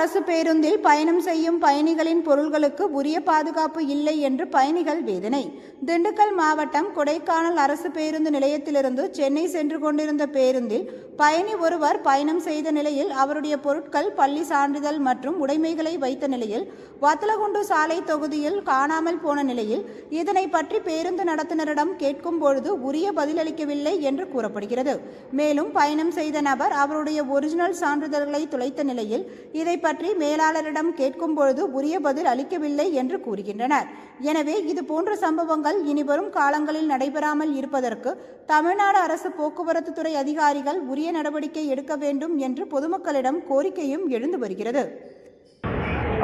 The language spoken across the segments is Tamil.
பேருந்தில் பயணம் செய்யும் பயணிகளின் பொருள்களுக்கு உரிய பாதுகாப்பு இல்லை என்று பயணிகள் வேதனை. திண்டுக்கல் மாவட்டம் கொடைக்கானல் அரசு பேருந்து நிலையத்திலிருந்து சென்னை சென்று கொண்டிருந்த பேருந்தில் பயணி ஒருவர் பயணம் செய்த நிலையில் அவருடைய பொருட்கள் பள்ளி சான்றிதழ் மற்றும் உடைமைகளை வைத்த நிலையில் வத்தலகுண்டு சாலை தொகுதியில் காணாமல் போன நிலையில் இதனை பற்றி பேருந்து நடத்துனரிடம் கேட்கும் பொழுது உரிய பதிலளிக்கவில்லை என்று கூறப்படுகிறது. மேலும் பயணம் செய்த நபர் அவருடைய ஒரிஜினல் சான்றிதழ்களை துளைத்த நிலையில் இதை பற்றி மேலாளரிடம் கேட்கும் பொழுது உரிய பதில் அளிக்கவில்லை என்று கூறுகின்றனர். எனவே இது போன்ற சம்பவங்கள் இனிவரும் காலங்களில் நடைபெறாமல் இருப்பதற்கு தமிழ்நாடு அரசு போக்குவரத்து துறை அதிகாரிகள் உரிய நடவடிக்கை எடுக்க வேண்டும் என்று பொதுமக்களிடம் கோரிக்கையும் எழுந்து வருகிறது.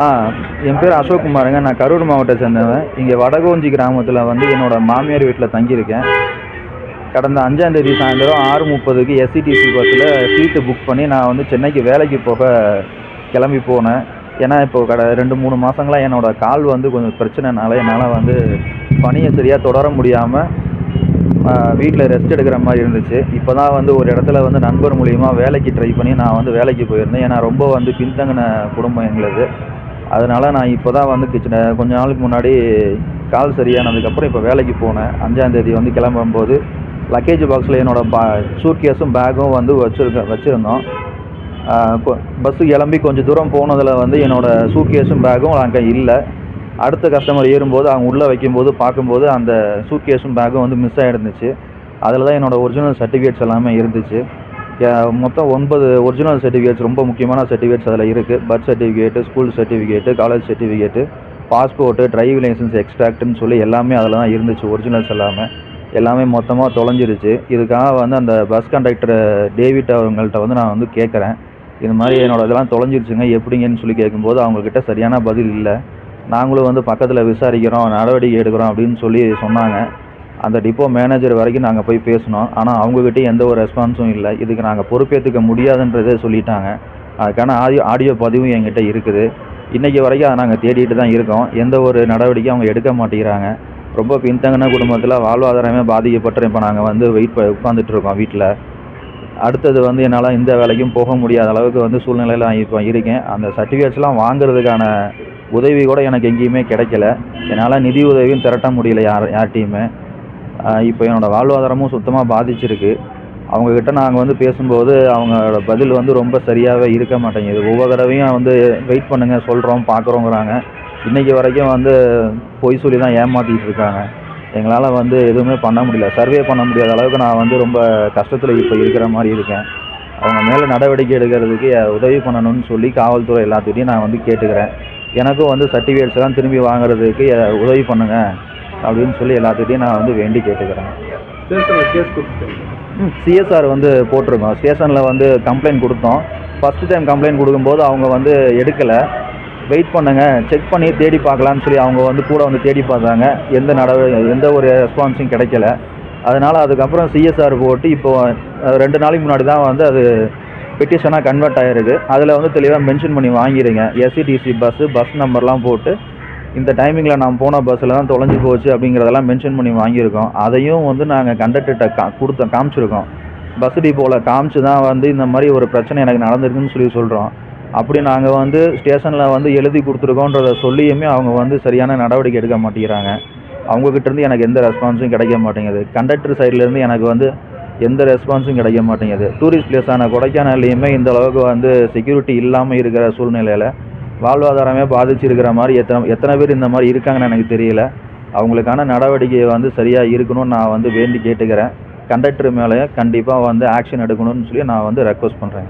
ஆ என் பேர் அசோக் குமாருங்க. நான் கரூர் மாவட்டத்தை சேர்ந்தவன். இங்கே வடகோஞ்சி கிராமத்தில் வந்து என்னோட மாமியார் வீட்டில் தங்கியிருக்கேன். கடந்த அஞ்சாந்தேதி சாயந்தரம் ஆறு முப்பதுக்கு எஸ்சிடிசி பஸ்ஸில் சீட்டு புக் பண்ணி நான் வந்து சென்னைக்கு வேலைக்கு போக கிளம்பி போனேன். ஏன்னா இப்போ கட ரெண்டு மூணு மாதங்களாக என்னோட கால் வந்து கொஞ்சம் பிரச்சனைனால என்னால் வந்து பணியை சரியாக தொடர முடியாமல் வீட்டில் ரெஸ்ட் எடுக்கிற மாதிரி இருந்துச்சு. இப்போ தான் வந்து ஒரு இடத்துல வந்து நண்பர் மூலியமாக வேலைக்கு ட்ரை பண்ணி நான் வந்து வேலைக்கு போயிருந்தேன். ஏன்னா ரொம்ப வந்து பின்தங்கின குடும்பம் எங்களது. அதனால் நான் இப்போ தான் வந்து கிச்சனை கொஞ்ச நாளுக்கு முன்னாடி கால் சரியானதுக்கப்புறம் இப்போ வேலைக்கு போனேன். அஞ்சாந்தேதி வந்து கிளம்பும்போது லக்கேஜ் பாக்ஸில் என்னோடய பா சூட்கேஸும் பேக்கும் வந்து வச்சுருக்க வச்சுருந்தோம். பஸ்ஸு கிளம்பி கொஞ்சம் தூரம் போனதில் வந்து என்னோடய சூட்கேஸும் பேக்கும் அங்கே இல்லை. அடுத்த கஸ்டமர் ஏறும்போது அவங்க உள்ளே வைக்கும்போது பார்க்கும்போது அந்த சூட்கேஸும் பேக்கும் வந்து மிஸ் ஆகிருந்துச்சு அதில் தான் என்னோடய ஒரிஜினல் சர்டிஃபிகேட்ஸ் எல்லாமே இருந்துச்சு. மொத்தம் ஒன்பது ஒரிஜினல் சர்டிஃபிகேட்ஸ் ரொம்ப முக்கியமான சர்டிஃபிகேட்ஸ் அதில் இருக்குது birth certificate school certificate college certificate passport driving licence எக்ஸ்ட்ராக்ட்னு சொல்லி எல்லாமே அதில் தான் இருந்துச்சு ஒரிஜினல்ஸ் எல்லாமே. எல்லாமே மொத்தமாக தொலைஞ்சிருச்சு. இதுக்காக வந்து அந்த பஸ் கண்டக்டர் டேவிட் அவங்கள்ட்ட வந்து நான் வந்து கேட்குறேன் இது மாதிரி என்னோட இதெல்லாம் தொலைஞ்சிருச்சுங்க எப்படிங்கன்னு சொல்லி கேட்கும்போது அவங்கக்கிட்ட சரியான பதில் இல்லை. நாங்களும் வந்து பக்கத்தில் விசாரிக்கிறோம் நடவடிக்கை எடுக்கிறோம் அப்படின்னு சொல்லி சொன்னாங்க. அந்த டிப்போ மேனேஜர் வரைக்கும் நாங்கள் போய் பேசினோம். ஆனால் அவங்கக்கிட்டே எந்த ஒரு ரெஸ்பான்ஸும் இல்லை. இதுக்கு நாங்கள் பொறுப்பேற்றுக்க முடியாதுன்றதே சொல்லிட்டாங்க. அதுக்கான ஆடியோ ஆடியோ பதிவும் என்கிட்ட இருக்குது. இன்றைக்கி வரைக்கும் அதை நாங்கள் தேடிட்டு தான் இருக்கோம். எந்த ஒரு நடவடிக்கையும் அவங்க எடுக்க மாட்டேங்கிறாங்க. ரொம்ப பின்தங்கின குடும்பத்தில் வாழ்வாதாரமே பாதிக்கப்பட்டு இப்போ நாங்கள் வந்து வெயிட் ப உட்காந்துட்டு இருக்கோம் வீட்டில் அடுத்தது வந்து என்னால் இந்த வேலைக்கும் போக முடியாத அளவுக்கு வந்து சூழ்நிலையில் நான் இப்போ இருக்கேன். அந்த சர்டிஃபிகேட்ஸ்லாம் வாங்குறதுக்கான உதவி கூட எனக்கு எங்கேயுமே கிடைக்கல. என்னால் நிதி உதவியும் திரட்ட முடியல யார் யார்கிட்டையுமே. இப்போ என்னோடய வாழ்வாதாரமும் சுத்தமாக பாதிச்சிருக்கு. அவங்கக்கிட்ட நாங்கள் வந்து பேசும்போது அவங்களோட பதில் வந்து ரொம்ப சரியாகவே இருக்க மாட்டேங்குது. ஒவ்வொரு தடவையும் வந்து வெயிட் பண்ணுங்கள் சொல்கிறோம் பார்க்குறோங்கிறாங்க இன்றைக்கி வரைக்கும் வந்து பொய் சொல்லி தான் ஏமாற்றிட்டு இருக்காங்க. எங்களால் வந்து எதுவுமே பண்ண முடியல. சர்வே பண்ண முடியாத அளவுக்கு நான் வந்து ரொம்ப கஷ்டத்தில் இப்போ இருக்கிற மாதிரி இருக்கேன். அவங்க மேலே நடவடிக்கை எடுக்கிறதுக்கு உதவி பண்ணணும்னு சொல்லி காவல்துறை எல்லாத்துக்கிட்டையும் நான் வந்து கேட்டுக்கிறேன். எனக்கும் வந்து சர்டிஃபிகேட்ஸ் எல்லாம் திரும்பி வாங்குறதுக்கு உதவி பண்ணுங்கள் அப்படின்னு சொல்லி எல்லாத்துட்டையும் நான் வந்து வேண்டி கேட்டுக்கிறேன். சிஎஸ்ஆர் வந்து போட்டிருக்கோம். ஸ்டேஷனில் வந்து கம்ப்ளைண்ட் கொடுத்தோம். ஃபஸ்ட்டு டைம் கம்ப்ளைண்ட் கொடுக்கும்போது அவங்க வந்து எடுக்கலை. வெயிட் பண்ணுங்க. செக் பண்ணி தேடி பார்க்கலான்னு சொல்லி அவங்க வந்து கூட வந்து தேடி பார்த்தாங்க எந்த நடவ எந்த ஒரு ரெஸ்பான்ஸும் கிடைக்கல. அதனால் அதுக்கப்புறம் சிஎஸ்ஆர் போட்டு இப்போது ரெண்டு நாளைக்கு முன்னாடி தான் வந்து அது பெட்டிஷனாக கன்வெர்ட் ஆகிருக்கு அதில் வந்து தெளிவாக மென்ஷன் பண்ணி வாங்கிடுங்க எஸ்சிடிசி பஸ்ஸு பஸ் நம்பர்லாம் போட்டு இந்த டைமிங்கில் நான் போன பஸ்ஸில் தான் தொலைஞ்சு போச்சு அப்படிங்கிறதெல்லாம் மென்ஷன் பண்ணி வாங்கியிருக்கோம். அதையும் வந்து நாங்கள் கண்டக்டர்கிட்ட கா கொடுத்த காமிச்சிருக்கோம். பஸ் டிப்போவில் காமிச்சு தான் வந்து இந்த மாதிரி ஒரு பிரச்சனை எனக்கு நடந்திருக்குன்னு சொல்லி சொல்கிறோம் அப்படி நாங்கள் வந்து ஸ்டேஷனில் வந்து எழுதி கொடுத்துருக்கோன்றத சொல்லியுமே அவங்க வந்து சரியான நடவடிக்கை எடுக்க மாட்டேங்கிறாங்க. அவங்கக்கிட்டேருந்து எனக்கு எந்த ரெஸ்பான்ஸும் கிடைக்க மாட்டேங்குது. கண்டக்டர் சைட்லேருந்து எனக்கு வந்து எந்த ரெஸ்பான்ஸும் கிடைக்க மாட்டேங்குது. டூரிஸ்ட் பிளேஸான கொடைக்கானல்லையுமே இந்த அளவுக்கு வந்து செக்யூரிட்டி இல்லாமல் இருக்கிற சூழ்நிலையில் வாழ்வாதாரமே பாதிச்சிருக்கிற மாதிரி எத்தனை எத்தனை பேர் இந்த மாதிரி இருக்காங்கன்னு எனக்கு தெரியல. அவங்களுக்கான நடவடிக்கை வந்து சரியாக இருக்கணும்னு நான் வந்து வேண்டி கேட்டுக்கிறேன். கண்டக்டர் மேலே கண்டிப்பாக வந்து ஆக்ஷன் எடுக்கணும்னு சொல்லி நான் வந்து ரெக்வஸ்ட் பண்ணுறேன்